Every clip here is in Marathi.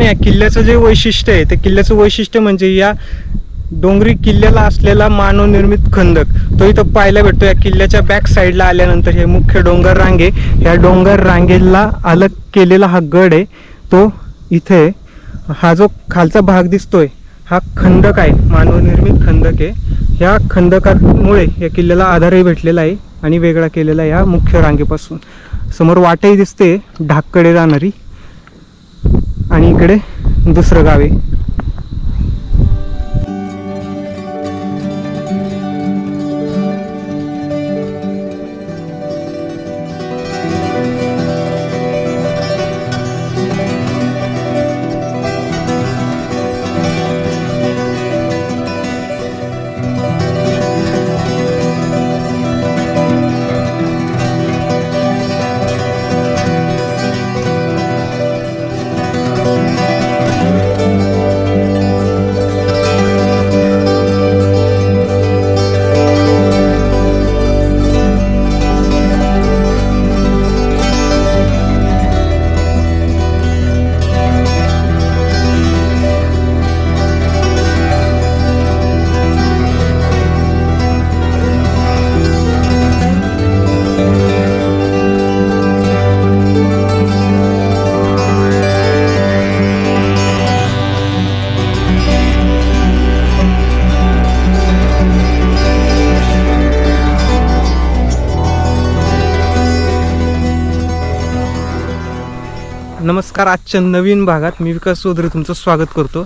पण या किल्ल्याचं जे वैशिष्ट्य आहे ते किल्ल्याचं वैशिष्ट्य म्हणजे या डोंगरी किल्ल्याला असलेला मानवनिर्मित खंदक तो इथं पाहायला भेटतो. या किल्ल्याच्या बॅक साईडला आल्यानंतर हे मुख्य डोंगर रांगे या डोंगर रांगेला अलग केलेला हा गड आहे. तो इथे हा जो खालचा भाग दिसतोय हा खंदक आहे मानवनिर्मित खंदक आहे. ह्या खंदकामुळे या किल्ल्याला आधारही भेटलेला आहे आणि वेगळा केलेला आहे या मुख्य रांगेपासून. समोर वाटही दिसते ढाककडे जाणारी. आणि इकडे दुसरं गाव आहे. नमस्कार आजच्या नवीन भागात मी विकास चौधरी तुमचं स्वागत करतो.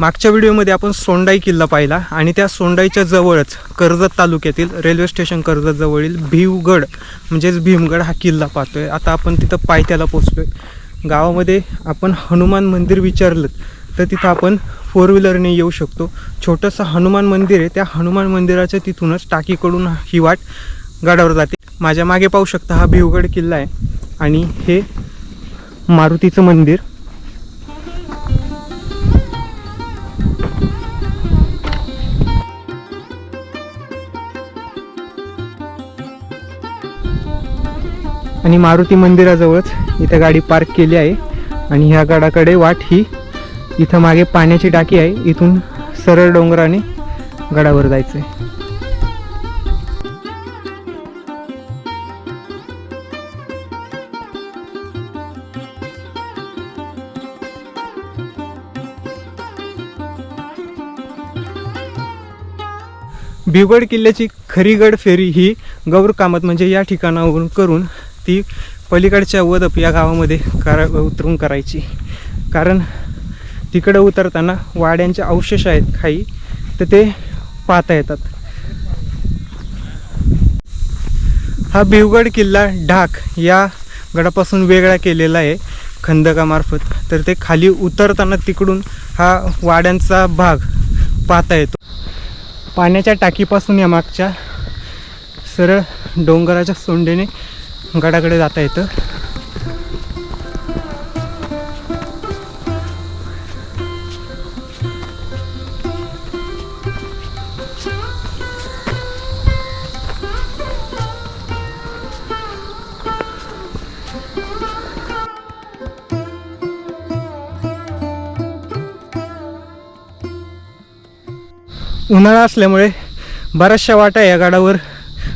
मागच्या व्हिडिओमध्ये आपण सोंडाई किल्ला पाहिला आणि त्या सोंडाईच्या जवळच कर्जत तालुक्यातील रेल्वे स्टेशन कर्जतजवळील भीवगड म्हणजेच भीमगड हा किल्ला पाहतोय. आता आपण तिथं पायथ्याला पोचलोय. गावामध्ये आपण हनुमान मंदिर विचारलं तर तिथं आपण फोर व्हीलरने येऊ शकतो. छोटंसं हनुमान मंदिर आहे. त्या हनुमान मंदिराच्या तिथूनच टाकीकडून ही वाट गडावर जाते. माझ्या मागे पाहू शकता हा भिवगड किल्ला आहे. आणि हे मारुतीचं मंदिर. आणि मारुती मंदिराजवळच इथं गाडी पार्क केली आहे. आणि ह्या गडाकडे वाट ही इथं मागे पाण्याची टाकी आहे. इथून सरळ डोंगराने गडावर जायचं आहे भिवगड किल्ल्याची खरीगड फेरी ही गौर कामत म्हणजे या ठिकाणावरून करून ती पलीकडच्या वदप या गावामध्ये करा उतरून करायची. कारण तिकडं उतरताना वाड्यांचे अवशेष आहेत काही तर ते पाहता येतात. हा भिवगड किल्ला ढाक या गडापासून वेगळा केलेला आहे खंदकामार्फत. तर ते खाली उतरताना तिकडून हा वाड्यांचा भाग पाहता येतो. पाण्याच्या टाकीपासून या मागच्या सरळ डोंगराच्या सोंडेने गडाकडे जाता येतं. उन्हाळा असल्यामुळे बऱ्याचशा वाटा या गाडावर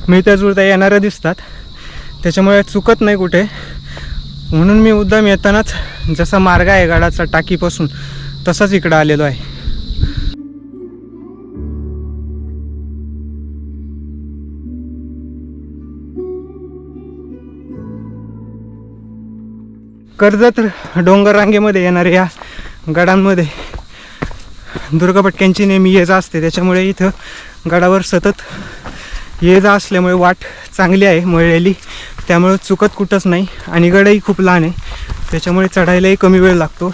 मिळत्या जुळत्या येणाऱ्या दिसतात. त्याच्यामुळे चुकत नाही कुठे. म्हणून मी मुद्दाम येतानाच जसा मार्ग आहे गाडाचा टाकीपासून तसाच इकडं आलेलो आहे. कर्जत डोंगर रांगेमध्ये येणाऱ्या या गडांमध्ये दुर्गापटक्यांची नेहमी ये जा असते. त्याच्यामुळे इथं गडावर सतत ये जा असल्यामुळे वाट चांगली आहे मळलेली. त्यामुळे चुकत कुठंच नाही आणि गडही खूप लहान आहे. त्याच्यामुळे चढायलाही कमी वेळ लागतो.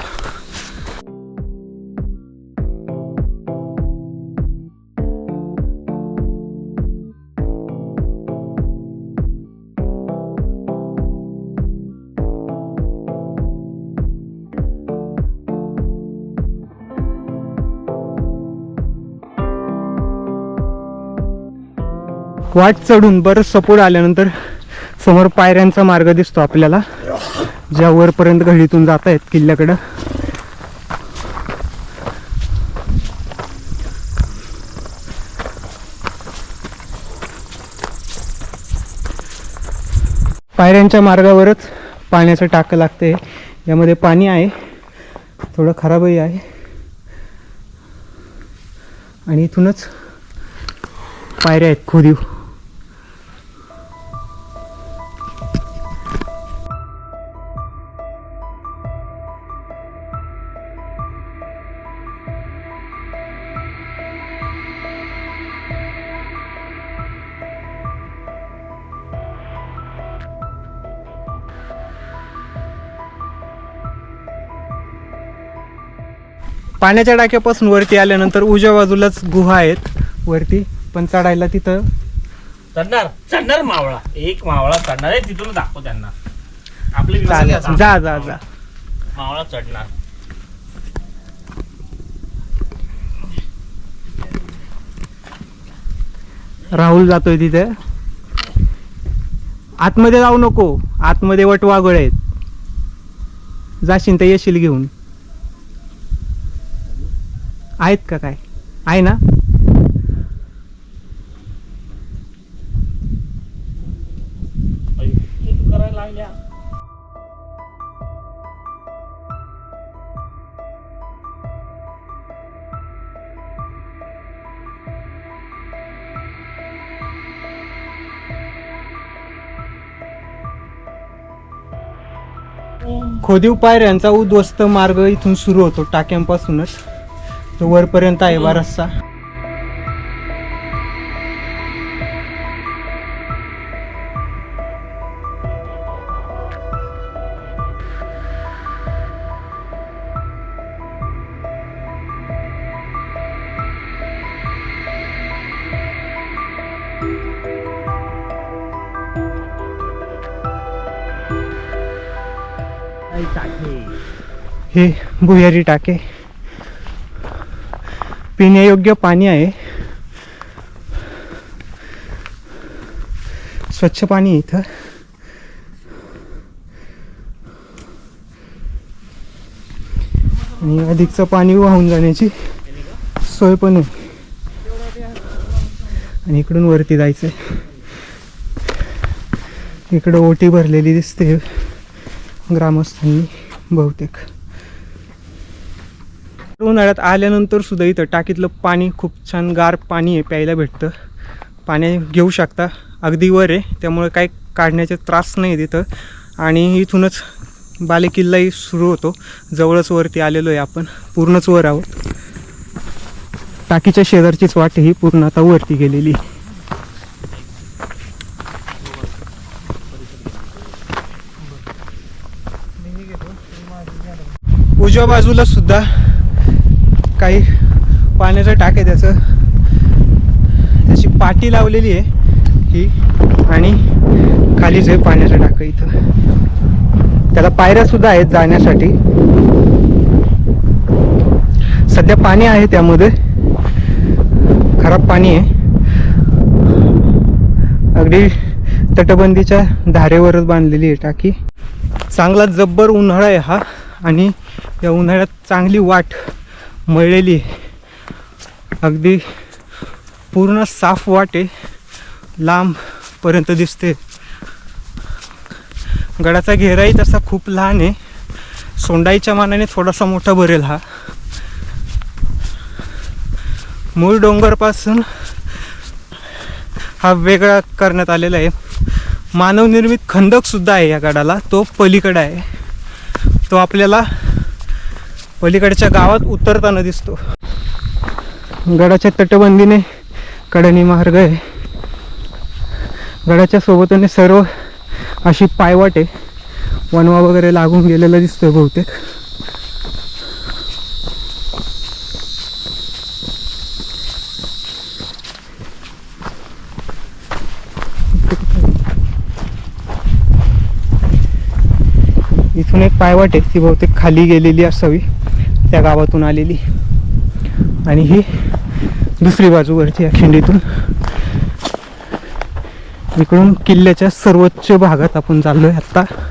वाट चढून बरंच सपोर्ट आल्यानंतर समोर पायऱ्यांचा मार्ग दिसतो आपल्याला. ज्या वरपर्यंत घडीतून जात आहेत किल्ल्याकडं. पायऱ्यांच्या मार्गावरच पाण्याचं टाकं लागते यामध्ये पाणी आहे. थोडं खराबही आहे. आणि इथूनच पायऱ्या आहेत खोदीव. पाण्याच्या टाक्यापासून वरती आल्यानंतर उजव्या बाजूलाच गुहा आहेत. वरती पण चढायला तिथं चढणार चढणार मावळा. एक मावळा चढणार. आहे तिथून दाखव त्यांना. आपले. जा जा जा. मावळा चढणार. राहुल जातोय तिथे. आतमध्ये जाऊ नको. आतमध्ये वटवागळ आहेत. जाशील तर येशील घेऊन. आहेत का काय? आहे ना? खोदीव पायऱ्यांचा उद्ध्वस्त मार्ग इथून सुरू होतो टाक्यांपासूनच. तो वरपर्यंत आहे बराचसा. हे भुयारी टाके. पिण्यायोग्य पाणी आहे. स्वच्छ पाणी इथं. आणि अधिकचं पाणी वाहून जाण्याची सोय पण आहे. आणि इकडून वरती जायचं इकडं ओटी भरलेली दिसते. ग्रामस्थांनी बहुतेक. उन्हाळ्यात आल्यानंतर सुद्धा इथं टाकीतलं पाणी खूप छान गार पाणी आहे प्यायला भेटतं. पाणी घेऊ शकता. अगदी वर आहे त्यामुळे काही काढण्याचे त्रास नाही तिथं आणि इथूनच बालेकिल्लाही सुरू होतो. जवळच वरती आलेलो आहे आपण पूर्णच वर आहोत. टाकीच्या शेजारचीच वाट ही पूर्ण आता वरती गेलेली. आहे. उजव्या बाजूला सुद्धा काही पाण्याचं टाक आहे त्याचं. त्याची पाटी लावलेली आहे ही आणि खालीच आहे पाण्याचं टाकं इथं. त्याला पायऱ्या सुद्धा आहेत जाण्यासाठी. सध्या पाणी आहे त्यामध्ये. खराब पाणी आहे. अगदी तटबंदीच्या धारेवरच बांधलेली आहे टाकी. चांगला जब्बर उन्हाळा आहे हा आणि या उन्हाळ्यात चांगली वाट मळलेली. अगदी पूर्ण साफ वाटे लांबपर्यंत दिसते. गडाचा घेराही तसा खूप लहान आहे. सोंडाईच्या मानाने थोडासा मोठा भरेल हा. मूळ डोंगरपासून हा वेगळा करण्यात आलेला आहे. मानवनिर्मित खंदक सुद्धा आहे या गडाला. तो पलीकडे आहे. तो आपल्याला पलीकडच्या गावात उतरताना दिसतो. गडाच्या तटबंदीने कडणी मार्ग आहे. गडाच्या सोबतने सर्व अशी पायवाट आहे वनवा वगैरे लागून गेलेला दिसतोय बहुतेक. इथून एक पायवाट आहे ती बहुतेक खाली गेलेली असावी. त्या गावातून आलेली. आणि ही दुसरी बाजूवरची या खिंडीतून. इकडून किल्ल्याच्या सर्वोच्च भागात आपण चाललो आहे आत्ता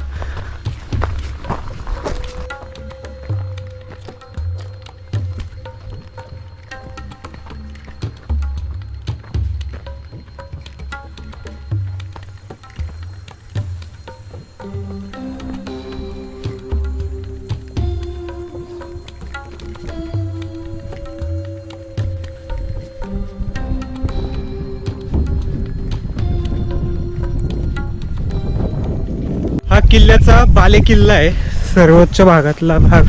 हा किल्ल्याचा बाले किल्ला आहे. सर्वोच्च भागातला भाग.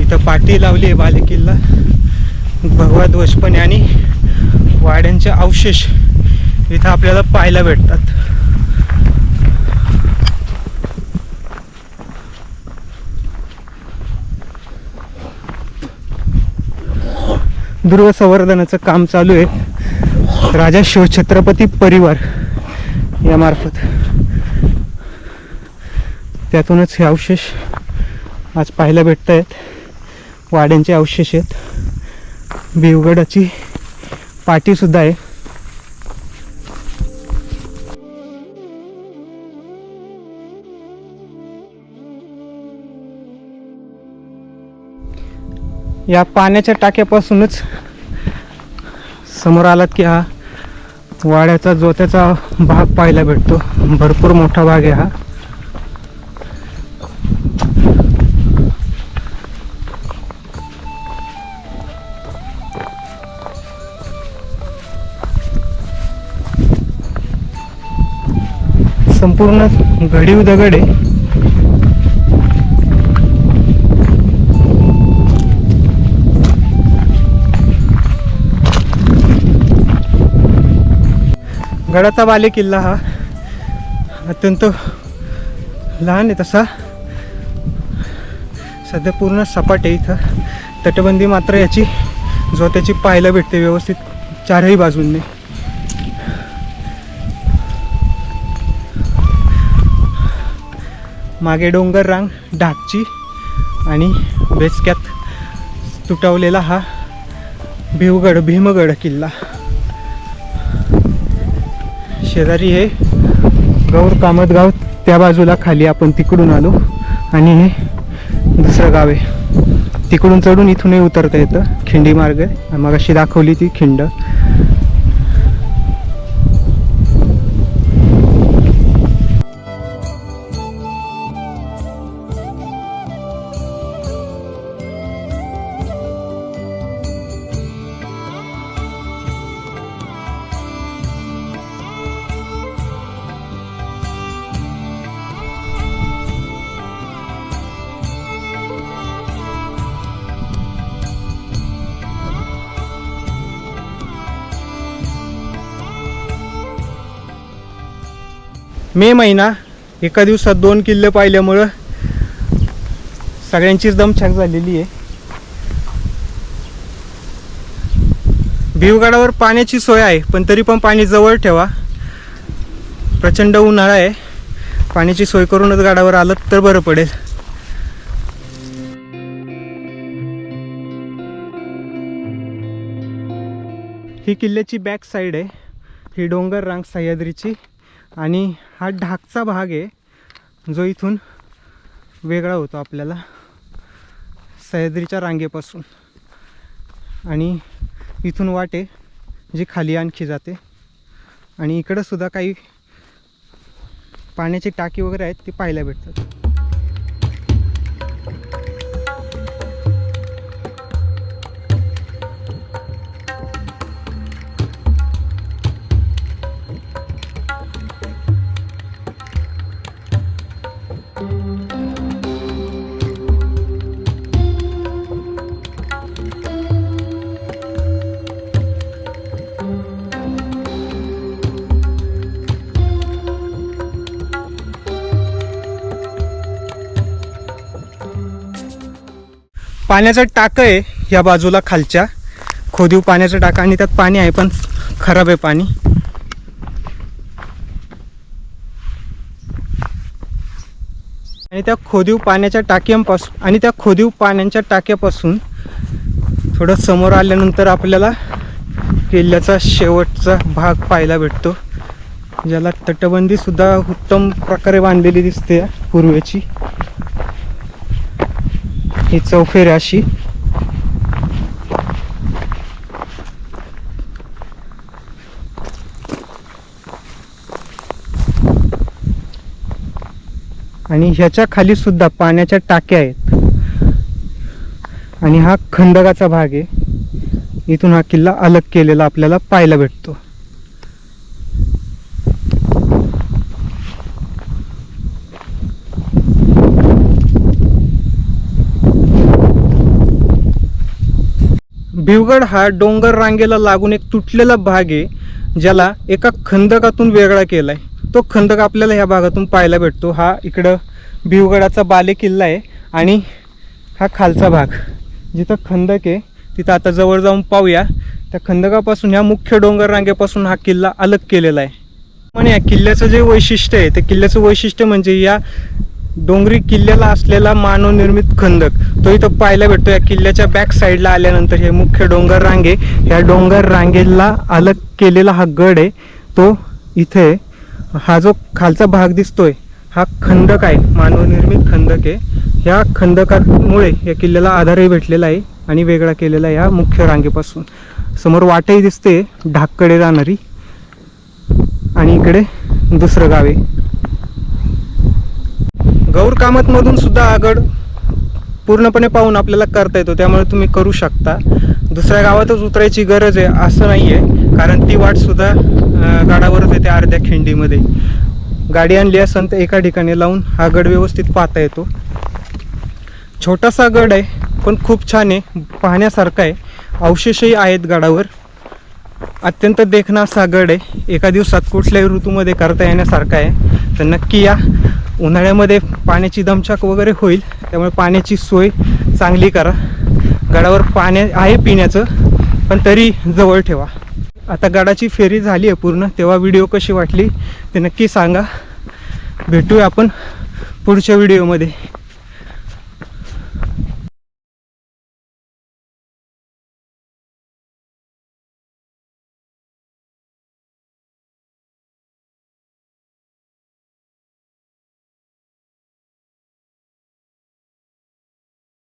इथं पाटी लावली आहे बाले किल्ला भगवा ध्वजपणे आणि वाड्यांचे अवशेष इथं आपल्याला पाहायला भेटतात. दुर्ग संवर्धनाचं काम चालू आहे. राजा शिवछत्रपती परिवार यामार्फत त्यातूनच हे अवशेष आज पाहायला भेटत आहेत वाड्यांचे अवशेष आहेत. भिवगडाची पाठीसुद्धा आहे. या पाण्याच्या टाक्यापासूनच समोर आलात की हा वाड्याचा जोत्याचा भाग पाहायला भेटतो. भरपूर मोठा भाग आहे हा. संपूर्ण घडीव दगड आहे. गडाचा बाले किल्ला हा अत्यंत लहान आहे तसा. सध्या पूर्ण सपाट आहे इथं. तटबंदी मात्र याची जोत्याची पाहायला भेटते व्यवस्थित चारही बाजूंनी. मागे डोंगर रांग ढाकची आणि बेचक्यात तुटवलेला हा भिवगड भीमगड किल्ला. शेजारी हे गौर कामत गाव त्या बाजूला खाली आपण तिकडून आलो आणि हे दुसरं गाव आहे. तिकडून चढून इथूनही उतरता येतं खिंडी मार्ग. मग अशी दाखवली ती खिंड. मे महिना एका दिवसात दोन किल्ले पाहिल्यामुळं सगळ्यांचीच दमछाक झालेली आहे. भिवगडावर पाण्याची सोय आहे पण तरी पण पाणी जवळ ठेवा. प्रचंड उन्हाळा आहे. पाण्याची सोय करूनच गाडावर आलं तर बरं पडेल. ही किल्ल्याची बॅक साईड आहे. ही डोंगर रांग सह्याद्रीची. आणि हा ढाकचा भाग आहे जो इथून वेगळा होतो आपल्याला सह्याद्रीच्या रांगेपासून. आणि इथून वाट आहे जी खाली आणखी जाते. आणि इकडंसुद्धा काही पाण्याची टाकी वगैरे आहेत ती पाहायला भेटतात. पाण्याचं टाकं आहे या बाजूला खालच्या. खोदीव पाण्याचं टाकं आणि त्यात पाणी आहे पण खराब आहे पाणी. आणि त्या खोदीव पाण्याच्या टाक्यांपासून आणि त्या खोदीव पाण्याच्या टाक्यापासून थोडं समोर आल्यानंतर आपल्याला किल्ल्याचा शेवटचा भाग पाहायला भेटतो. ज्याला तटबंदीसुद्धा उत्तम प्रकारे बांधलेली दिसते पूर्वेची. ही चौफेर अशी. आणि ह्याच्या खाली सुद्धा पाण्याच्या टाक्या आहेत. आणि हा खंडकाचा भाग आहे. इथून हा किल्ला अलग केलेला आपल्याला पाहायला भेटतो. भिवगड हा डोंगर रांगेला लागून एक तुटलेला भाग आहे ज्याला एका खंदकातून वेगळा केला आहे तो खंदक आपल्याला ह्या भागातून पाहायला भेटतो. हा इकडं भिवगडाचा बाले किल्ला आहे आणि हा खालचा भाग. जिथं खंदक आहे तिथं आता जवळ जाऊन पाहूया. त्या खंदकापासून ह्या मुख्य डोंगर रांगेपासून हा किल्ला अलग केलेला आहे. पण या किल्ल्याचं जे वैशिष्ट्य आहे ते किल्ल्याचं वैशिष्ट्य म्हणजे या डोंगरी किल्ल्याला असलेला मानवनिर्मित खंदक. तो इथं पाहायला भेटतो. या किल्ल्याच्या बॅक साईडला आल्यानंतर हे मुख्य डोंगर रांगे ह्या डोंगर रांगेला अलग केलेला हा गड आहे. तो इथे हा जो खालचा भाग दिसतोय हा खंदक आहे. मानवनिर्मित खंदक आहे. ह्या खंदकामुळे या किल्ल्याला आधारही भेटलेला आहे आणि वेगळा केलेला आहे या मुख्य रांगेपासून. समोर वाटही दिसते ढाककडे जाणारी आणि इकडे दुसरं गाव आहे. गौर कामतमधून सुद्धा आगड पूर्णपणे पाहून आपल्याला करता येतो त्यामुळे तुम्ही करू शकता. दुसऱ्या गावातच उतरायची गरज आहे असं नाही आहे कारण ती वाटसुद्धा गाडावरच गडावरच येते अर्ध्या खिंडीमध्ये. गाडी आणली असेल तर एका ठिकाणी लावून हा गड व्यवस्थित पाहता येतो. छोटासा गड आहे पण खूप छान आहे. पाहण्यासारखा आहे. अवशेषही आहेत गडावर. अत्यंत देखणा असा गड आहे. एका दिवसात कुठल्याही ऋतूमध्ये करता येण्यासारखा आहे. तर नक्की या. उन्हाळ्यामध्ये पाण्याची दमछाक वगैरे होईल त्यामुळे पाण्याची सोय चांगली करा. गडावर पाण्या आहे पिण्याचं पण तरी जवळ ठेवा. आता गडाची फेरी झाली आहे पूर्ण तेव्हा व्हिडिओ कशी वाटली ते नक्की सांगा. भेटूया आपण पुढच्या व्हिडिओमध्ये.